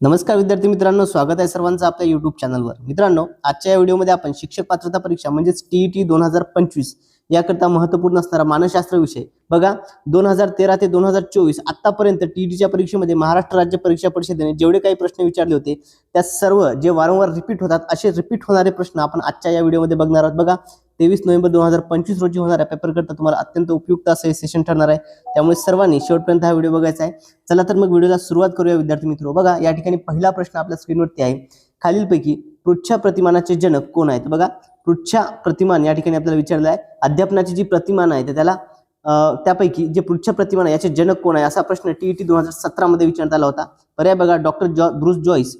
नमस्कार विद्यार्थी मित्रांनो स्वागत आहे सर्वांचं आपल्या युट्यूब चॅनलवर मित्रांनो आजच्या या व्हिडिओमध्ये आपण शिक्षक पात्रता परीक्षा म्हणजेच टीईटी दोन हजार पंचवीस याकरता महत्त्वपूर्ण असणारा मानसशास्त्र विषय. बघा दोन हजार तेरा ते दोन हजार चोवीस आतापर्यंत टीईटीच्या परीक्षेमध्ये महाराष्ट्र राज्य परीक्षा परिषदेने जेवढे काही प्रश्न विचारले होते त्या सर्व जे वारंवार रिपीट होतात असे रिपीट होणारे प्रश्न आपण आजच्या या व्हिडिओमध्ये बघणार आहोत. बघा तेवीस नोव्हेंबर दोन हजार पंचवीस रोजी होणाऱ्या पेपरकरता तुम्हाला अत्यंत उपयुक्त असं हे सेशन ठरणार आहे. त्यामुळे सर्वांनी शेवटपर्यंत हा व्हिडिओ बघायचा आहे. चला तर मग व्हिडिओला सुरुवात करूया विद्यार्थी मित्र. बघा या ठिकाणी पहिला प्रश्न आपल्या स्क्रीनवरती आहे. खालीलपैकी पृच्छा प्रतिमानाचे जनक कोण आहेत? बघा पृच्छा प्रतिमान या ठिकाणी आपल्याला विचारलं आहे. अध्यापनाची जी प्रतिमान आहे त्याला त्यापैकी जे पृच्छा प्रतिमान आहे याचे जनक कोण आहे? असा प्रश्न टीईटी दोन हजार सतरामध्ये विचारण्यात आला होता. पर्याय बघा डॉक्टर जॉ Bruce Joyce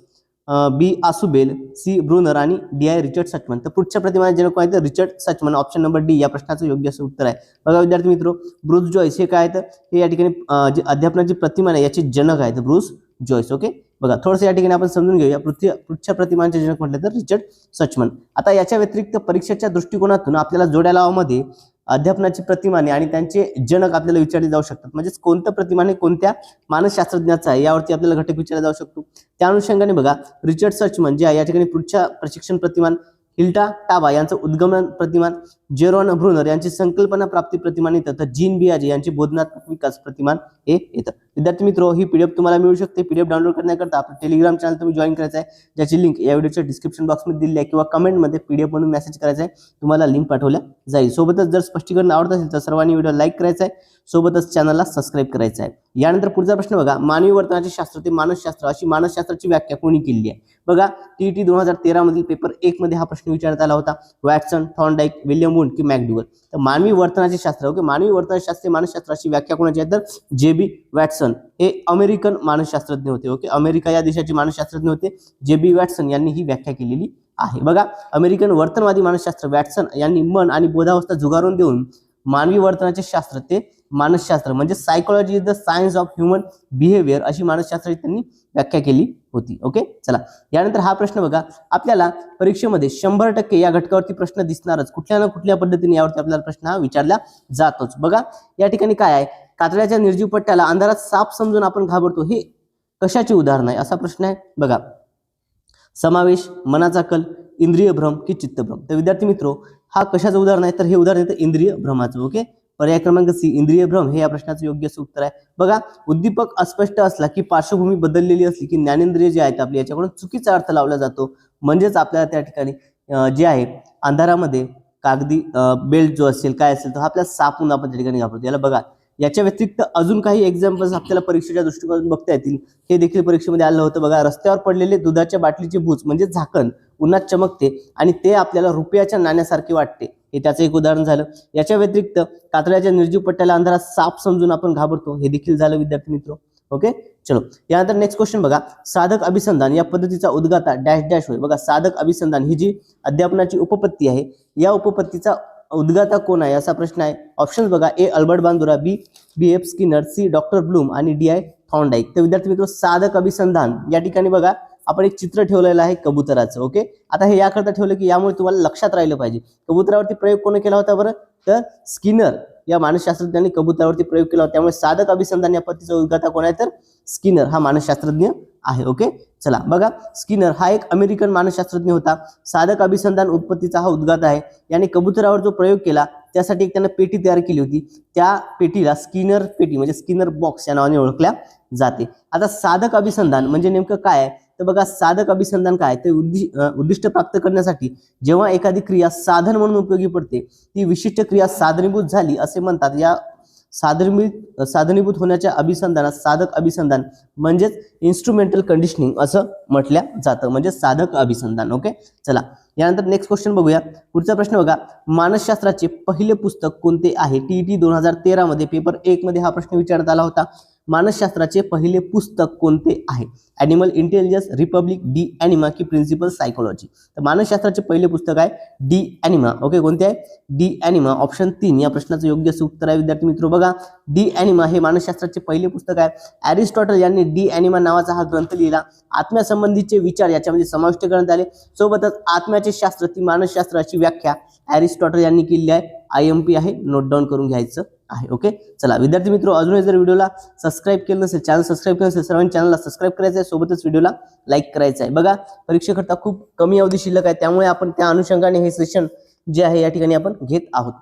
B Ausubel C Bruner आणि डी आय रिचर्ड सचमन. तर पुढच्या प्रतिमा जनक कोण आहेत तर Richard Suchman option number D या प्रश्नाचं योग्य असं उत्तर आहे. बघा विद्यार्थी मित्र ब्रुस जॉईस हे काय आहेत? हे या ठिकाणी जे अध्यापनाची प्रतिमा आहे याचे जनक आहेत. Bruce Joyce okay? बघा थोडंसं या ठिकाणी आपण समजून घेऊया. पृथ्वी पृच्छा प्रतिमांचे जनक म्हटलं तर रिचर्ड सचमन. आता याच्या व्यतिरिक्त परीक्षेच्या दृष्टिकोनातून आपल्याला जोड्या लावामध्ये अध्यापनाची प्रतिमाने आणि त्यांचे जनक आपल्याला विचारले जाऊ शकतात. म्हणजेच कोणतं प्रतिमाने कोणत्या मानसशास्त्रज्ञाचा आहे? यावरती आपल्याला घटक विचारला जाऊ शकतो. त्या अनुषंगाने बघा रिचर्ड सर्च म्हणजे या ठिकाणी पुढच्या प्रशिक्षण प्रतिमान हिल्टा टाबा यांचं उद्गमन प्रतिमान जेरॉन ब्रुनर यांची संकल्पना प्राप्ती प्रतिमान येतं तर जीन बियाजे यांचे बोधनात्मक विकास प्रतिमान हे येतं विद्यार्थी मित्र ही पीडीएफ तुम्हाला मिळू शकते. पीडीएफ डाउनलोड करण्याकरता आपलं टेलिग्राम चॅनल तुम्ही जॉईन करायचं आहे. ज्याची लिंक या व्हिडिओच्या डिस्क्रिप्शन बॉक्समध्ये दिली आहे किंवा कमेंटमध्ये पीडीएफ म्हणून मेसेज करायचा आहे. तुम्हाला लिंक पाठवल्या जाईल. सोबतच जर स्पष्टीकरण आवडत असेल तर सर्वांनी व्हिडिओ लाईक करायचा आहे. सोबतच चॅनलला सबस्क्राईब करायचं आहे. यानंतर पुढचा प्रश्न बघा मानवी वर्तनाचे शास्त्र ते मानसशास्त्र अशी मानसशास्त्राची व्याख्या कोणी केली आहे? बघा टीईटी दोन हजार तेरा मधील पेपर एक मध्ये हा प्रश्न विचारण्यात आला होता. वॅटसन थॉर्नडाईक विल्यम वुंड की मॅकडुअल तर मानवी वर्तनाचे शास्त्र ओके मानवी वर्तनशास्त्र मानसशास्त्र अशी व्याख्या कोणाची आहे तर? जे बी वॅटसन हे अमेरिकन मानसशास्त्रज्ञ होते ओके अमेरिका या देशाचे मानसशास्त्रज्ञ होते. जे बी वॅटसन यांनी ही व्याख्या केलेली आहे. बघा अमेरिकन वर्तनवादी मानसशास्त्र वॅटसन यांनी मन आणि बोधावस्था जुगारून देऊन मानवी वर्तनाचे शास्त्र ते मानसशास्त्र म्हणजे psychology is the science of human behaviour अशी मानसशास्त्राची त्यांनी व्याख्या केली होती. ओके चला. यानंतर हा प्रश्न बघा. आपल्याला परीक्षेमध्ये शंभर टक्के या घटकावरती प्रश्न दिसणारच. कुठल्या ना कुठल्या पद्धतीने यावरती आपल्याला प्रश्न हा विचारला जातोच. बघा या ठिकाणी काय आहे? कातड्याच्या निर्जीव पट्ट्याला अंधारात साप समजून आपण घाबरतो. हे कशाचे उदाहरण आहे? असा प्रश्न आहे. बघा. समावेश मनाचा कल इंद्रिय भ्रम की चित्तभ्रम तर विद्यार्थी मित्रो हा कशाचं उदाहरण आहे? तर हे उदाहरण येतं इंद्रिय भ्रमाचं. ओके पर्याय क्रमांक सी इंद्रिय भ्रम हे या प्रश्नाचं योग्य उत्तर आहे. बघा उद्दीपक अस्पष्ट असला की पार्श्वभूमी बदललेली असली की ज्ञानेंद्रिय जे आहेत आपली याच्याकडून चुकीचा अर्थ लावला जातो. म्हणजेच आपल्याला त्या ठिकाणी जे आहे अंधारामध्ये कागदी बेल्ट जो असेल काय असेल तो हा आपल्याला सापून आपण त्या ठिकाणी घाबरतो याला बघा याच्या व्यतिरिक्त अजून काही एक्झाम्पल्स आपल्याला परीक्षेच्या दृष्टिकोनातून बघता येतील. हे देखील परीक्षेमध्ये आलं होतं. बघा रस्त्यावर पडलेले दुधाच्या बाटलीचे भूज म्हणजे झाकण उन्हात चमकते आणि ते आपल्याला रुपयाच्या नाण्यासारखे वाटते. हे त्याचं एक उदाहरण झालं. याच्या व्यतिरिक्त कातड्याच्या निर्जीव पट्ट्याला अंधारात साप समजून आपण घाबरतो. हे देखील झालं विद्यार्थी मित्र. ओके? चलो. यानंतर नेक्स्ट क्वेश्चन बघा. साधक अभिसंधान या पद्धतीचा उद्गाता डॅश डॅश होय. बघा साधक अभिसंधान ही जी अध्यापनाची उपपत्ती आहे या उपपत्तीचा उद्गाता कोण आहे असा प्रश्न आहे. ऑप्शन बघा. A Albert Bandura B B F Skinner C doctor Bloom आणि डी आय थॉन्डाईक. तर विद्यार्थी मित्र साधक अभिसंधान या ठिकाणी बघा. आपण एक चित्र ठेवलेलं आहे कबुतराचं ओके आता हे याकरता ठेवलं की यामुळे तुम्हाला लक्षात राहिलं पाहिजे. कबुतरावरती प्रयोग कोणी केला होता बरं? तर स्किनर या मानसशास्त्रज्ञांनी कबुतरावरती प्रयोग केला होता. त्यामुळे साधक अभिसंधान या पद्धतीचा उद्गाता कोण आहे तर? स्किनर हा मानसशास्त्रज्ञ आहे ओके चला बघा. स्किनर हा एक अमेरिकन मानसशास्त्रज्ञ होता. साधक अभिसंधान उत्पत्तीचा हा उद्घात आहे. याने कबुतरावर जो प्रयोग केला त्यासाठी एक त्यानं पेटी तयार केली होती. त्या पेटीला स्किनर पेटी म्हणजे स्किनर बॉक्स या नावाने ओळखल्या. जाते. आता साधक अभिसंधान म्हणजे नेमकं काय? आहे तर बघा साधक अभिसंधान काय? ते उद्दिष्ट प्राप्त करण्यासाठी जेव्हा एखादी क्रिया साधन म्हणून उपयोगी पडते ती विशिष्ट क्रिया साधनीभूत झाली असे म्हणतात. या साधनीभूत साधनीभूत होण्याच्या अभिसंधानात साधक अभिसंधान म्हणजेच इन्स्ट्रुमेंटल कंडिशनिंग असं म्हटल्या जातं. म्हणजे साधक अभिसंधान. ओके? चला. यानंतर नेक्स्ट क्वेश्चन बघूया. पुढचा प्रश्न बघा. मानसशास्त्राचे पहिले पुस्तक कोणते आहे? टीईटी दोन हजार तेरामध्ये पेपर एक मध्ये हा प्रश्न विचारण्यात आला होता. मानसशास्त्राचे पहिले पुस्तक कोणते आहे? Animal intelligence republic De Anima की प्रिन्सिपल सायकोलॉजी तर मानसशास्त्राचे पहिले पुस्तक आहे डी ॲनिमा ओके कोणते आहे? डी ॲनिमा ऑप्शन तीन. या प्रश्नाचं योग्य उत्तर आहे विद्यार्थी मित्र बघा. डी ॲनिमा हे मानसशास्त्राचे पहिले पुस्तक आहे. ॲरिस्टॉटल यांनी डी ॲनिमा नावाचा हा ग्रंथ लिहिला. आत्म्यासंबंधीचे विचार याच्यामध्ये समाविष्ट करण्यात आले. सोबतच आत्म्याचे शास्त्र ती मानसशास्त्राची व्याख्या ॲरिस्टॉटल यांनी केली आहे. आय एम पी आहे. नोट डाऊन करून घ्यायचं. आहे ओके चला विद्यार्थी मित्र अजूनही जर व्हिडिओला सबस्क्राईब केलं नसेल चॅनल सबस्क्राईब केलं नसेल सर्वांनी चॅनलला सबस्क्राईब करायचं आहे सोबतच व्हिडिओला लाईक करायचं आहे. बघा परीक्षेकरता खूप कमी अवधी शिल्लक आहे त्यामुळे आपण त्या अनुषंगाने हे सेशन जे आहे या ठिकाणी आपण घेत आहोत.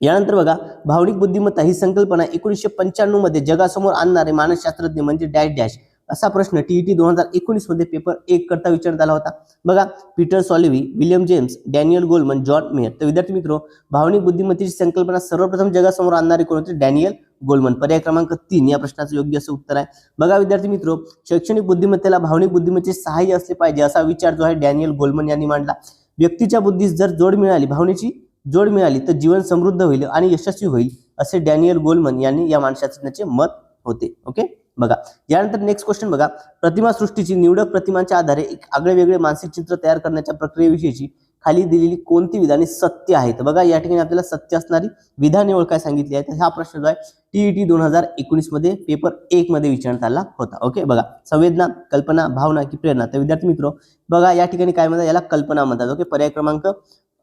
यानंतर बघा भावनिक बुद्धिमत्ता ही संकल्पना एकोणीसशे पंच्याण्णवमध्ये जगासमोर आणणारे मानसशास्त्रज्ञ म्हणजे डॅश डॅश. असा प्रश्न टीईटी दोन हजार एकोणीसमध्ये पेपर एक करता विचारण्यात आला होता. बघा Peter Salovey William James Daniel Goleman John Mayer. तर विद्यार्थी मित्र भावनिक बुद्धिमत्तेची संकल्पना सर्वप्रथम जगासमोर आणणारे कोण होते? Daniel Goleman. पर्याय क्रमांक तीन या प्रश्नाचं योग्य असं उत्तर आहे. बघा विद्यार्थी मित्र शैक्षणिक बुद्धिमत्तेला भावनिक बुद्धिमत्तेचे सहाय्य असले पाहिजे असा विचार जो आहे डॅनियल गोलमन यांनी मांडला. व्यक्तीच्या बुद्धीस जर जोड मिळाली भावनेची जोड मिळाली तर जीवन समृद्ध होईल आणि यशस्वी होईल असे डॅनियल गोलमन यांनी या माणसाचे मत होते. ओके? बघा. यानंतर नेक्स्ट क्वेश्चन बघा. प्रतिमा सृष्टीची निवडक प्रतिमांच्या आधारे एक आगळे वेगळे मानसिक चित्र तयार करण्याच्या प्रक्रियेविषयीची खाली दिलेली कोणती विधाने सत्य आहेत बघा या ठिकाणी आपल्याला सत्य असणारी विधाने ओळखाय सांगितली आहे तर हा प्रश्न जो आहे टीईटी दोन हजार एकोणीसमध्ये पेपर एक मध्ये विचारण्यात आला होता. ओके बघा. संवेदना कल्पना भावना की प्रेरणा. तर विद्यार्थी मित्र बघा या ठिकाणी काय म्हणतात? याला कल्पना म्हणतात. ओके पर्याय क्रमांक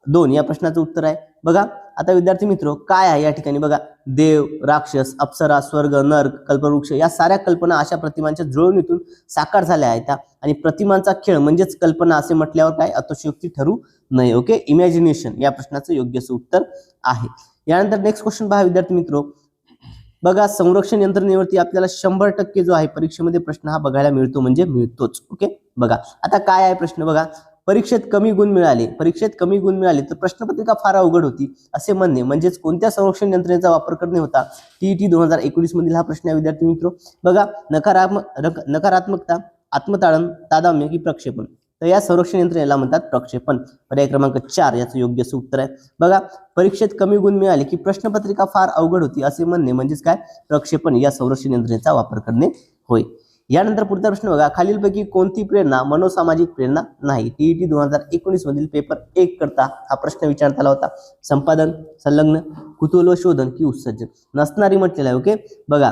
दोन या प्रश्नाचं उत्तर आहे. बघा आता विद्यार्थी मित्र काय आहे या ठिकाणी? बघा देव राक्षस अप्सरा स्वर्ग नर्क कल्पवृक्ष या साऱ्या कल्पना अशा प्रतिमांच्या जुळवणीतून साकार झाल्या आहेत. आणि प्रतिमांचा खेळ म्हणजेच कल्पना असे म्हटल्यावर काय? अतिशयोक्ती ठरू नये. ओके? इमॅजिनेशन या प्रश्नाचं योग्य उत्तर आहे. यानंतर नेक्स्ट क्वेश्चन पहा विद्यार्थी मित्र. बघा संरक्षण यंत्रणेवरती आपल्याला शंभर टक्के जो आहे परीक्षेमध्ये प्रश्न हा बघायला मिळतो म्हणजे मिळतोच. ओके? बघा आता काय आहे प्रश्न? बघा परीक्षेत कमी गुण मिळाले. परीक्षेत कमी गुण मिळाले तर प्रश्नपत्रिका फार अवघड होती असे म्हणणे. म्हणजेच कोणत्या संरक्षण यंत्रणेचा वापर करणे होता? टीईटी दोन हजार एकोणीस मधील हा प्रश्न आहे विद्यार्थी मित्र. बघा नकारात्मक रक- नकारात्मकता आत्मताळण तादाम्य की प्रक्षेपण. तर या संरक्षण यंत्रणेला म्हणतात प्रक्षेपण. पर्याय क्रमांक चार याचं योग्य असं उत्तर आहे. बघा परीक्षेत कमी गुण मिळाले की प्रश्नपत्रिका फार अवघड होती असे म्हणणे. म्हणजेच काय? प्रक्षेपण या संरक्षण यंत्रणेचा वापर करणे होय. यानंतर पुढचा प्रश्न बघा. खालीलपैकी कोणती प्रेरणा मनोसामाजिक प्रेरणा नाही? टीईटी दोन हजार एकोणीस मधील पेपर एक करता हा प्रश्न विचारण्यात आला होता. संपादन संलग्न कुतूहल शोधन की उत्सर्जन. नसणारी म्हटलेलं आहे ओके बघा.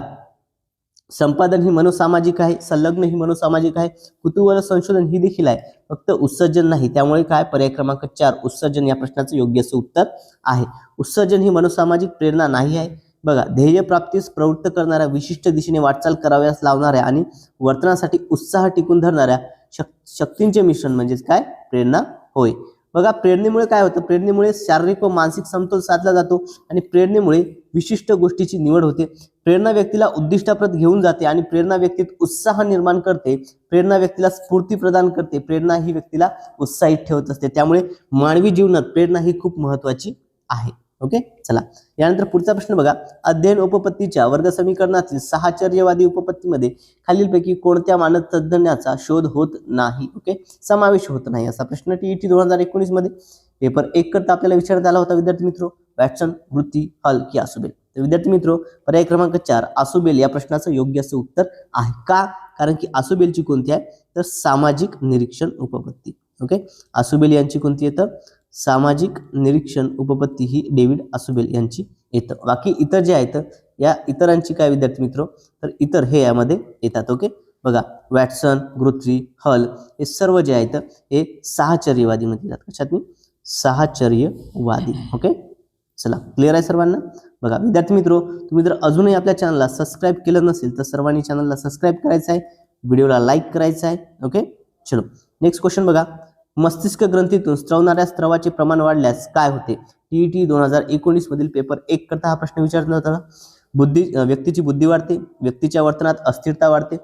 संपादन ही मनोसामाजिक आहे संलग्न ही मनोसामाजिक आहे कुतूहल संशोधन ही देखील आहे. फक्त उत्सर्जन नाही त्यामुळे काय? पर्याय क्रमांक चार उत्सर्जन या प्रश्नाचं योग्य असं उत्तर आहे. उत्सर्जन ही मनोसामाजिक प्रेरणा नाही आहे बघा ध्येयप्राप्तीस प्रवृत्त करणाऱ्या विशिष्ट दिशेने वाटचाल कराव्यास लावणाऱ्या आणि वर्तनासाठी उत्साह टिकून धरणाऱ्या शक शक्तींचे मिश्रण म्हणजेच काय? प्रेरणा होय. बघा प्रेरणेमुळे काय होतं? प्रेरणेमुळे शारीरिक व मानसिक समतोल साधला जातो आणि प्रेरणेमुळे विशिष्ट गोष्टीची निवड होते. प्रेरणा व्यक्तीला उद्दिष्टाप्रत घेऊन जाते आणि प्रेरणा व्यक्तीत उत्साह निर्माण करते. प्रेरणा व्यक्तीला स्फूर्ती प्रदान करते. प्रेरणा ही व्यक्तीला उत्साहित ठेवत असते. त्यामुळे मानवी जीवनात प्रेरणा ही खूप महत्वाची आहे. ओके? चला. यानंतर पुढचा प्रश्न बघा. अध्ययन उपपत्तीच्या वर्ग समीकरणातील सहाचर्यवादी उपपत्तीमध्ये खालीलपैकी कोणत्या मानक तज्ज्ञाचा शोध होत नाही? ओके? समावेश होत नाही असा प्रश्न टीईटी दोन हजार एकोणीसमध्ये. पेपर एक करता आपल्याला विचारण्यात आला होता विद्यार्थी मित्र. वॅटसन वृत्ती हल की आसुबेल. तर विद्यार्थी मित्र पर्याय क्रमांक चार आसुबेल या प्रश्नाचं योग्य असं उत्तर आहे. का? कारण की आसुबेलची कोणती आहे? तर सामाजिक निरीक्षण उपपत्ती. ओके? आसुबेल यांची कोणती आहे तर? सामाजिक निरीक्षण उपपत्ती ही डेव्हिड आसुबेल यांची येतं. बाकी इतर जे आहेत या इतरांची काय विद्यार्थी मित्र? तर इतर हे यामध्ये येतात ओके? बघा वॅटसन ग्रुथ्री हल हे सर्व जे आहेत हे सहाचर्यवादी मध्ये येतात. कशात मी? सहाचर्यवादी ओके? चला क्लिअर आहे सर्वांना? बघा विद्यार्थी मित्र तुम्ही जर अजूनही आपल्या चॅनलला सबस्क्राईब केलं नसेल तर सर्वांनी चॅनलला सबस्क्राईब करायचं आहे. व्हिडिओला लाईक करायचं आहे ओके? चलो नेक्स्ट क्वेश्चन बघा. मस्तिष्क ग्रंथीतून स्त्रवणाऱ्या स्त्रवाचे प्रमाण वाढल्यास काय होते? टीईटी दोन हजार एकोणीस मधील पेपर एक करता हा प्रश्न विचारला होता बुद्धी व्यक्तीची बुद्धी वाढते व्यक्तीच्या वर्तनात अस्थिरता वाढते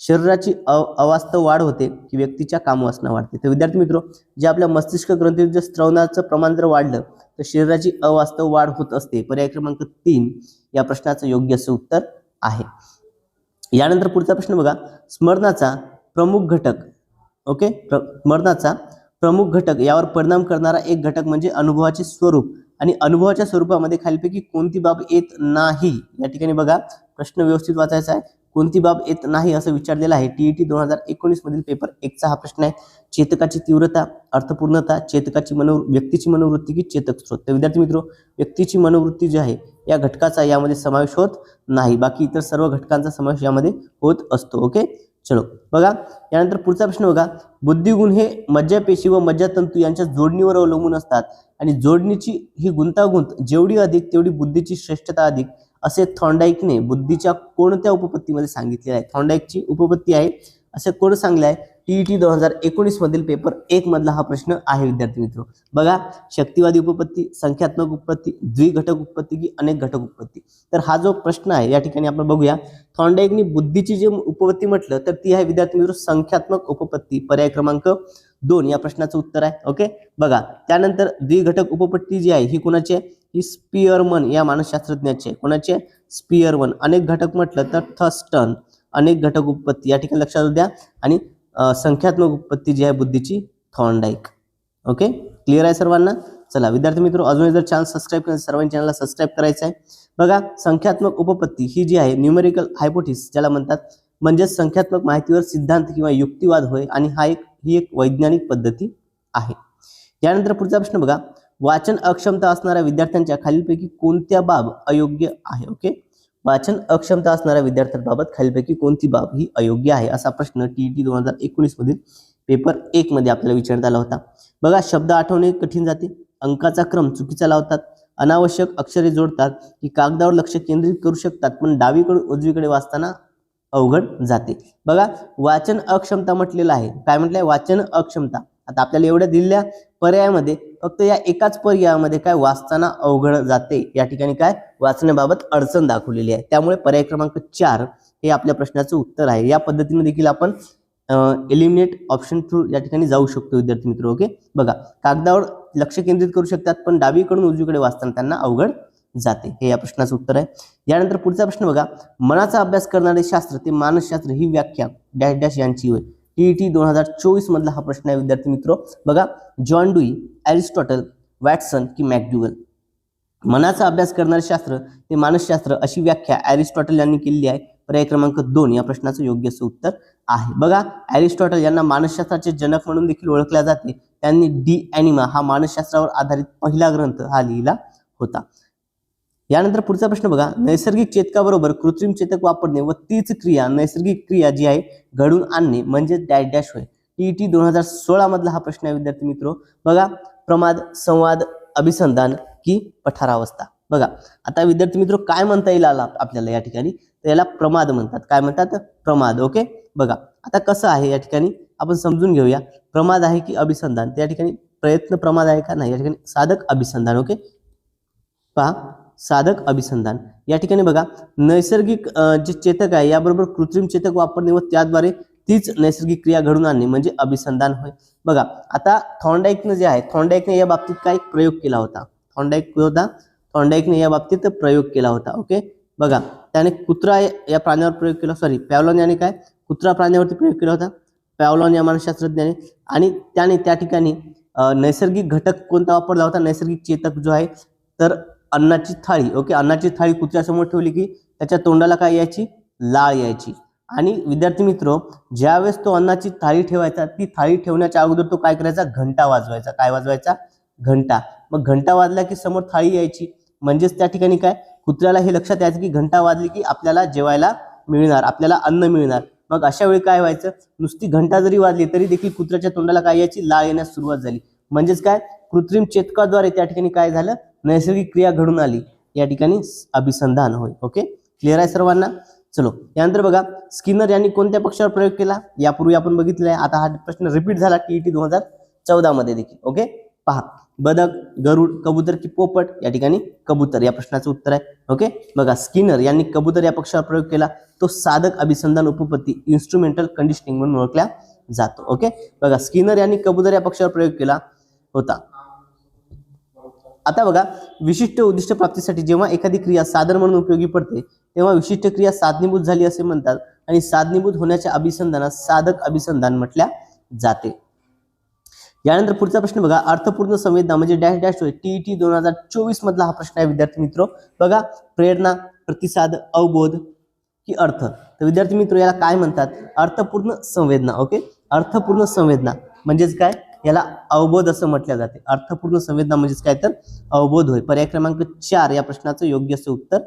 शरीराची अव अवास्तव वाढ होते की व्यक्तीच्या कामवासना वाढते. तर विद्यार्थी मित्र जे आपल्या मस्तिष्क ग्रंथीत जर स्त्रवणाचं प्रमाण जर वाढलं तर शरीराची अवास्तव वाढ होत असते. पर्याय क्रमांक तीन या प्रश्नाचं योग्य असं उत्तर आहे. यानंतर पुढचा प्रश्न बघा. स्मरणाचा प्रमुख घटक ओके? प्र स्मरणाचा प्रमुख घटक यावर परिणाम करणारा एक घटक म्हणजे अनुभवाचे स्वरूप. आणि अनुभवाच्या स्वरूपामध्ये खालीपैकी कोणती बाब येत नाही? या ठिकाणी बघा प्रश्न व्यवस्थित वाचायचा आहे. कोणती बाब येत नाही असं विचारलेलं आहे? टीईटी दोन हजार एकोणीस मधील पेपर एकचा हा प्रश्न आहे. चेतकाची तीव्रता अर्थपूर्णता चेतकाची मनो व्यक्तीची मनोवृत्ती की चेतक स्रोत? तर विद्यार्थी मित्र व्यक्तीची मनोवृत्ती जी आहे या घटकाचा यामध्ये समावेश होत नाही. बाकी इतर सर्व घटकांचा समावेश यामध्ये होत असतो. ओके? चलो बघा यानंतर पुढचा प्रश्न बघा. बुद्धिगुण हे मज्जापेशी व मज्जातंतू यांच्या जोडणीवर अवलंबून असतात आणि जोडणीची ही गुंतागुंत जेवढी अधिक तेवढी बुद्धीची श्रेष्ठता अधिक असे थॉन्डाईकने बुद्धीच्या कोणत्या उपपत्तीमध्ये सांगितलेलं आहे? थॉन्डाईकची उपपत्ती आहे. असे कोण सांगले आहे टीईटी दोन हजार एकोणीस मधील पेपर एक मधला हा प्रश्न आहे विद्यार्थी मित्र. बघा शक्तिवादी उपपत्ती संख्यात्मक उपपत्ती द्विघटक उपपत्ती की अनेक घटक उपपत्ती. तर हा जो प्रश्न आहे या ठिकाणी आपण बघूया. थॉन्डाईकनी बुद्धीची जी उपपत्ती म्हटलं तर ती आहे विद्यार्थी मित्र संख्यात्मक उपपत्ती. पर्याय क्रमांक दोन या प्रश्नाचं उत्तर आहे ओके? बघा त्यानंतर द्विघटक उपपत्ती जी आहे ही कोणाची आहे? ही स्पियरमन या मानसशास्त्रज्ञाची आहे. कोणाची आहे? स्पियरमन. अनेक घटक म्हटलं तर थस्टन. अनेक घटक उपपत्ती. या ठिकाणी लक्षात द्या. आणि संख्यात्मक उत्पत्ती जी आहे बुद्धीची थॉर्नडाईक. ओके? क्लिअर आहे सर्वांना? चला विद्यार्थी मित्र अजून जर चॅनल सबस्क्राईब करायचं सर्वांनी चॅनलला सबस्क्राईब करायचं आहे बघा संख्यात्मक उपपत्ती ही जी आहे न्यूमेरिकल हायपोटिस ज्याला म्हणतात म्हणजेच संख्यात्मक माहितीवर सिद्धांत किंवा युक्तिवाद होय आणि हा एक ही एक वैज्ञानिक पद्धती आहे. यानंतर पुढचा प्रश्न बघा. वाचन अक्षमता असणाऱ्या विद्यार्थ्यांच्या खालीलपैकी कोणत्या बाब अयोग्य आहे? ओके? वाचन अक्षमता असणाऱ्या विद्यार्थ्यांबाबत खालीलपैकी कोणती बाब ही अयोग्य आहे? असा प्रश्न टी टी दोन हजार एकोणीस मधील पेपर एक मध्ये आपल्याला विचारण्यात आला होता. बघा शब्द आठवणे कठीण जाते. अंकाचा क्रम चुकीचा लावतात. अनावश्यक अक्षरे जोडतात की कागदावर लक्ष केंद्रित करू शकतात पण डावीकडून उजवीकडे वाचताना अवघड जाते. बघा वाचन अक्षमता म्हटलेलं आहे. काय म्हटलंय? वाचन अक्षमता. आता आपल्याला एवढ्या दिलेल्या पर्यायामध्ये फक्त या एकाच पर्यायामध्ये काय वाचताना अवघड जाते? या ठिकाणी काय? वाचण्याबाबत अडचण दाखवलेली आहे. त्यामुळे पर्याय क्रमांक चार हे आपल्या प्रश्नाचं उत्तर आहे. या पद्धतीने देखील आपण एलिमिनेट ऑप्शन थ्रू या ठिकाणी जाऊ शकतो विद्यार्थी मित्र ओके? बघा कागदावर लक्ष केंद्रित करू शकतात पण डावीकडून उजवीकडे वाचताना त्यांना अवघड जाते. हे या प्रश्नाचं उत्तर आहे. यानंतर पुढचा प्रश्न बघा. मनाचा अभ्यास करणारे शास्त्र ते मानसशास्त्र ही व्याख्या डॅश डॅश यांची होय. टीईटी दोन हजार चोवीस मधला हा प्रश्न आहे विद्यार्थी मित्र. बघा जॉन डुई अरिस्टॉटल वॅटसन की मॅकडुगल मनाचा अभ्यास करणारे शास्त्र ते मानसशास्त्र अशी व्याख्या ॲरिस्टॉटल यांनी केलेली आहे. पर्याय क्रमांक दोन या प्रश्नाचं योग्य असं उत्तर आहे. बघा ॲरिस्टॉटल यांना मानसशास्त्राचे जनक म्हणून देखील ओळखल्या जाते. त्यांनी डी अॅनिमा हा मानसशास्त्रावर आधारित पहिला ग्रंथ हा लिहिला होता. यानंतर पुढचा प्रश्न बघा. नैसर्गिक चेतकाबरोबर कृत्रिम चेतक वापरणे व तीच क्रिया नैसर्गिक क्रिया जी आहे घडून आणणे म्हणजे डॅश डॅश होय. टीईटी दोन हजार सोळा मधला हा प्रश्न आहे विद्यार्थी मित्र. बघा प्रमाद संवाद अभिसंधान की पठारावस्था. बघा आता विद्यार्थी मित्र काय म्हणता येईल आला आपल्याला या ठिकाणी? तर याला प्रमाद म्हणतात. काय म्हणतात? प्रमाद. ओके? बघा आता कसं आहे या ठिकाणी? आपण समजून घेऊया. प्रमाद आहे की अभिसंधान? त्या ठिकाणी प्रयत्न प्रमाद आहे का नाही? या ठिकाणी साधक अभिसंधान ओके? पहा साधक अभिसंधान. या ठिकाणी बघा नैसर्गिक जे चेतक आहे याबरोबर कृत्रिम चेतक वापरणे व त्याद्वारे तीच नैसर्गिक क्रिया घडून आणणे म्हणजे अभिसंधान होय. बघा आता थॉन्डाईकनं जे आहे थॉन्डाईकने या बाबतीत काय प्रयोग केला होता? थॉन्डाईक होता? थॉन्डाईकने या बाबतीत प्रयोग केला होता ओके? बघा त्याने कुत्रा या या प्राण्यावर प्रयोग केला सॉरी पॅवलॉन याने काय? कुत्रा प्राण्यावरती प्रयोग केला होता. पॅवलॉन या मानसशास्त्रज्ञाने आणि त्याने त्या ठिकाणी नैसर्गिक घटक कोणता वापरला होता? नैसर्गिक चेतक जो आहे तर अन्नाची थाळी ओके? अन्नाची थाळी कुत्र्यासमोर ठेवली की त्याच्या तोंडाला काय यायची? लाळ यायची. आणि विद्यार्थी मित्र ज्यावेळेस तो अन्नाची थाळी ठेवायचा ती थाळी ठेवण्याच्या अगोदर तो काय करायचा? घंटा वाजवायचा. काय वाजवायचा? घंटा. मग घंटा वाजला की समोर थाळी यायची. म्हणजेच त्या ठिकाणी काय? कुत्र्याला हे लक्षात यायचं की घंटा वाजली की आपल्याला जेवायला मिळणार आपल्याला अन्न मिळणार. मग अशा वेळी काय व्हायचं? नुसती घंटा जरी वाजली तरी देखील कुत्र्याच्या तोंडाला काय यायची? लाळ येण्यास सुरुवात झाली. म्हणजेच काय? कृत्रिम चेतकाद्वारे त्या ठिकाणी काय झालं? नैसर्गिक क्रिया घडून आली. या ठिकाणी अभिसंधान होय. ओके? क्लिअर आहे सर्वांना? चलो यानंतर बघा स्किनर यांनी कोणत्या पक्षावर प्रयोग केला? यापूर्वी आपण बघितलंय आता हा प्रश्न रिपीट झाला टीईटी दोन हजार चौदा मध्ये देखील ओके पहा बदक गरुड कबूतर की पोपट या ठिकाणी कबूतर या प्रश्नाचं उत्तर आहे ओके बघा स्किनर यांनी कबूतर या पक्षावर प्रयोग केला तो साधक अभिसंधान उपपत्ती इन्स्ट्रुमेंटल कंडिशनिंग म्हणून ओळखला जातो ओके बघा स्किनर यांनी कबूतर या पक्षावर प्रयोग केला होता. आता बघा विशिष्ट उद्दिष्ट प्राप्तीसाठी जेव्हा एखादी क्रिया साधन म्हणून उपयोगी पडते तेव्हा विशिष्ट क्रिया साधनीभूत झाली असे म्हणतात आणि साधनीभूत होण्याच्या अभिसंधानास साधक अभिसंधान म्हटल्या जाते. यानंतर पुढचा प्रश्न बघा अर्थपूर्ण संवेदना म्हणजे डॅश डॅश होय टीईटी दोन हजार चोवीस मधला हा प्रश्न आहे विद्यार्थी मित्र. बघा प्रेरणा प्रतिसाद अवबोध की अर्थ. तर विद्यार्थी मित्र याला काय म्हणतात? अर्थपूर्ण संवेदना ओके? अर्थपूर्ण संवेदना. म्हणजेच काय? याला अवबोध असं म्हटलं जाते. अर्थपूर्ण संवेदना म्हणजेच काय तर? अवबोध होय. पर्याय क्रमांक चार या प्रश्नाचं योग्य असं उत्तर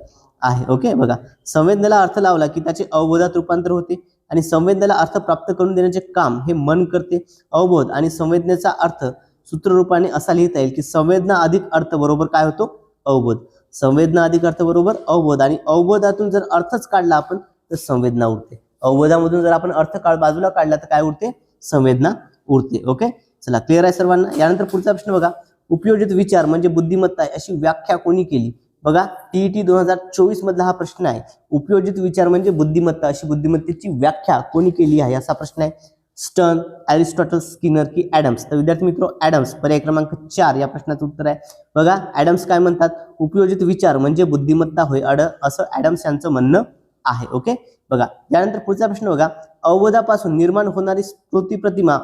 आहे. ओके? बघा. संवेदनेला अर्थ लावला की त्याचे अवबोधात रूपांतर होते आणि संवेदनेला अर्थ प्राप्त करून देण्याचे काम हे मन करते. अवबोध आणि संवेदनेचा अर्थ सूत्ररूपाने असा लिहिता येईल की संवेदना अधिक अर्थ बरोबर काय होतो? अवबोध. संवेदना अधिक अर्थ बरोबर अवबोध आणि अवबोधातून जर अर्थच काढला आपण तर संवेदना उरते. अवबोधामधून जर आपण अर्थ काळ बाजूला काढला तर काय उरते? संवेदना उरते. ओके? चला क्लिअर आहे सर्वांना? यानंतर पुढचा प्रश्न बघा. उपयोजित विचार म्हणजे बुद्धिमत्ता अशी व्याख्या कोणी केली? बघा टीईटी दोन हजार चोवीस मधला हा प्रश्न आहे. उपयोजित विचार म्हणजे बुद्धिमत्ता अशी बुद्धिमत्तेची व्याख्या कोणी केली आहे? असा प्रश्न आहे स्टन ॲरिस्टॉटल स्किनर की ऍडम्स तर विद्यार्थी मित्र ऍडम्स पर्याय क्रमांक चार या प्रश्नाचं उत्तर आहे. बघा ऍडम्स काय म्हणतात? उपयोजित विचार म्हणजे बुद्धिमत्ता होय अड असं ऍडम्स यांचं म्हणणं आहे ओके? बघा त्यानंतर पुढचा प्रश्न बघा. अवधापासून निर्माण होणारी स्मृती प्रतिमा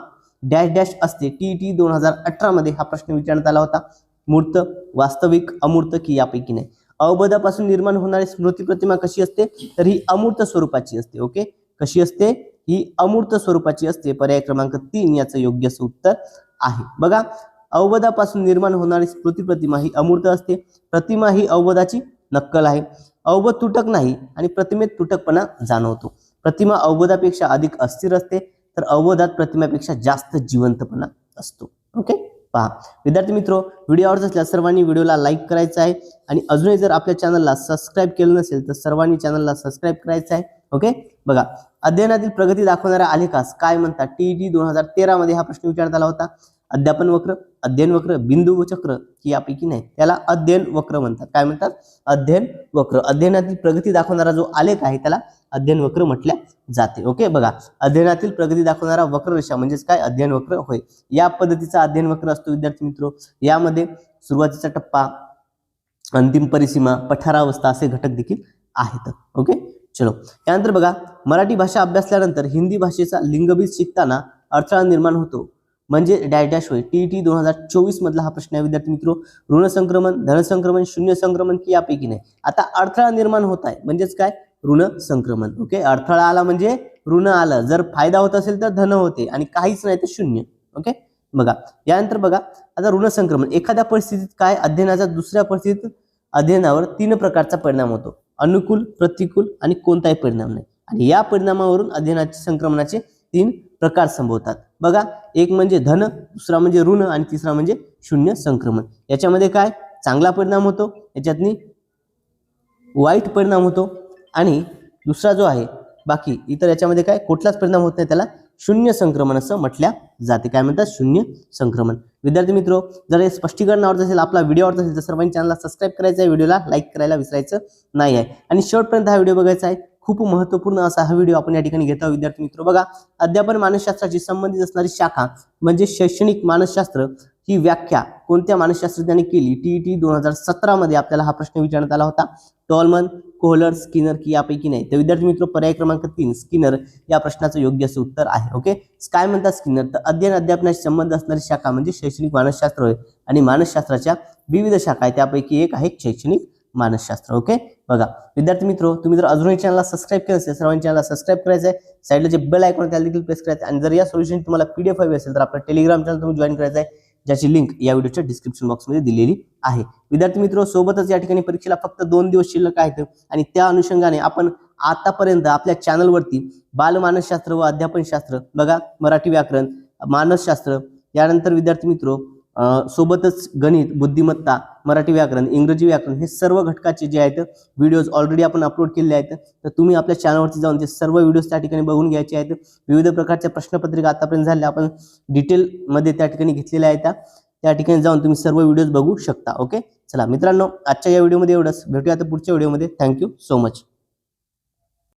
डॅश डॅश असते. टी टी दोन हजार अठरामध्ये हा प्रश्न विचारण्यात आला होता. मूर्त वास्तविक अमूर्त की यापैकी नाही? अवबोधापासून निर्माण होणारी स्मृती प्रतिमा कशी असते? तर ही अमूर्त स्वरूपाची असते ओके? कशी असते? ही अमूर्त स्वरूपाची असते. पर्याय क्रमांक तीन याचं योग्य उत्तर आहे. बघा अवबोधापासून निर्माण होणारी स्मृती प्रतिमा ही अमूर्त असते. प्रतिमा ही अवबोधाची नक्कल आहे. अवबोध तुटक नाही आणि प्रतिमेत तुटकपणा जाणवतो. प्रतिमा अवबोधापेक्षा अधिक अस्थिर असते. तर अवधात प्रतिमेपेक्षा जास्त जिवंतपणा असतो. ओके पहा. विद्यार्थी मित्र व्हिडिओ आवडत असल्यास सर्वांनी व्हिडिओला लाईक करायचा आहे आणि अजूनही जर आपल्या चॅनलला सबस्क्राईब केलं नसेल तर सर्वांनी चॅनलला सबस्क्राईब करायचं आहे. ओके बघा. अध्ययनातील प्रगती दाखवणाऱ्या आलेखास काय म्हणतात? टीईटी दोन हजार तेरा मध्ये हा प्रश्न विचारण्यात आला होता. अध्यापन वक्र अध्ययन वक्र बिंदू व चक्र ही यापैकी नाही. त्याला अध्ययन वक्र म्हणतात. काय म्हणतात? अध्ययन वक्र. अध्ययनातील प्रगती दाखवणारा जो आलेख आहे त्याला अध्ययन वक्र म्हटल्या जाते. ओके? बघा. अध्ययनातील प्रगती दाखवणारा वक्ररेषा म्हणजेच काय? अध्ययन वक्र होय. या पद्धतीचा अध्ययन वक्र असतो विद्यार्थी मित्र. यामध्ये सुरुवातीचा टप्पा अंतिम परिसीमा पठारावस्था असे घटक देखील आहेत. ओके? चलो. त्यानंतर बघा मराठी भाषा अभ्यासल्यानंतर हिंदी भाषेचा लिंगभेद शिकताना अडथळा निर्माण होतो. म्हणजे डॅश डॅश टी टी दोन हजार चोवीस मधला हा प्रश्न आहे विद्यार्थी मित्र. ऋण संक्रमण धनसंक्रमण शून्य संक्रमण की यापैकी नाही. आता अडथळा निर्माण होत आहे. म्हणजेच काय? ऋण संक्रमण. ओके अडथळा आला म्हणजे ऋण आलं. जर फायदा होत असेल तर धन होते आणि काहीच नाही तर शून्य. ओके बघा. यानंतर बघा. आता ऋण संक्रमण. एखाद्या परिस्थितीत काय? अध्ययनाचा दुसऱ्या परिस्थितीत अध्ययनावर तीन प्रकारचा परिणाम होतो. अनुकूल प्रतिकूल आणि कोणताही परिणाम नाही. आणि या परिणामावरून अध्ययनाचे संक्रमणाचे तीन प्रकार संभवतात. बघा एक म्हणजे धन दुसरा म्हणजे ऋण आणि तिसरा म्हणजे शून्य संक्रमण. याच्यामध्ये काय? चांगला परिणाम होतो याच्यातनी वाईट परिणाम होतो आणि दुसरा जो आहे बाकी इतर याच्यामध्ये काय? कुठलाच परिणाम होत नाही त्याला शून्य संक्रमण असं म्हटल्या जाते. काय म्हणतात? शून्य संक्रमण. विद्यार्थी मित्र जर हे स्पष्टीकरण आवडत असेल आपला व्हिडिओ आवडत असेल तर सर्वांनी चॅनलला सबस्क्राईब करायचं आहे व्हिडिओला लाईक करायला विसरायचं नाही आहे. आणि शेवटपर्यंत हा व्हिडिओ बघायचा आहे खूप महत्त्वपूर्ण असा हा व्हिडिओ आपण या ठिकाणी घेतो आहोत. विद्यार्थी मित्र बघा अध्यापन मानसशास्त्राशी संबंधित असणारी शाखा म्हणजे शैक्षणिक मानसशास्त्र ही व्याख्या कोणत्या मानसशास्त्रज्ञाने केली? टीईटी दोन हजार सतरामध्ये आपल्याला हा प्रश्न विचारण्यात आला होता. टॉलमन कोहलर स्किनर की यापैकी नाही. तर विद्यार्थी मित्र पर्याय क्रमांक तीन स्किनर या प्रश्नाचं योग्य असं उत्तर आहे ओके काय म्हणतात स्किनर तर अध्ययन अध्यापनाशी संबंध असणारी शाखा म्हणजे शैक्षणिक मानसशास्त्र होय. आणि मानसशास्त्राच्या विविध शाखा आहे त्यापैकी एक आहे शैक्षणिक मानसशास्त्र ओके बघा विद्यार्थी मित्र तुम्ही जर अजूनही चॅनलला सबस्क्राईब केलं असेल सर्वांनी चॅनलला सबस्क्राईब करायचं आहे साईडला जे बेल आयकॉन त्याला देखील प्रेस करायचं आणि जर या सोल्युशन तुम्हाला पीडीएफ हवी असेल तर आपला टेलिग्राम चॅनल तुम्ही जॉईन करायचं आहे ज्याची लिंक या व्हिडिओच्या डिस्क्रिप्शन बॉक्समध्ये दिलेली आहे. विद्यार्थी मित्र सोबतच या ठिकाणी परीक्षेला फक्त दोन दिवस शिल्लक आहेत. आणि त्या अनुषंगाने आपण आतापर्यंत आपल्या चॅनलवरती बालमानसशास्त्र व अध्यापनशास्त्र बघा मराठी व्याकरण मानसशास्त्र यानंतर विद्यार्थी मित्र सोबतच गणित बुद्धिमत्ता मराठी व्याकरण इंग्रजी व्याकरण हे सर्व घटकाचे जे आहेत व्हिडिओज ऑलरेडी आपण अपलोड केलेले आहेत. तर तुम्ही आपल्या चॅनलवरती जाऊन ते सर्व व्हिडिओज त्या ठिकाणी बघून घ्यायचे आहेत. विविध प्रकारच्या प्रश्नपत्रिका आतापर्यंत झाल्या. आपण डिटेलमध्ये त्या ठिकाणी घेतलेल्या आहेत त्या. ठिकाणी जाऊन तुम्ही सर्व व्हिडिओज बघू शकता. ओके चला मित्रांनो आजच्या या व्हिडिओमध्ये एवढंच. भेटूया आता पुढच्या व्हिडिओमध्ये थँक्यू सो मच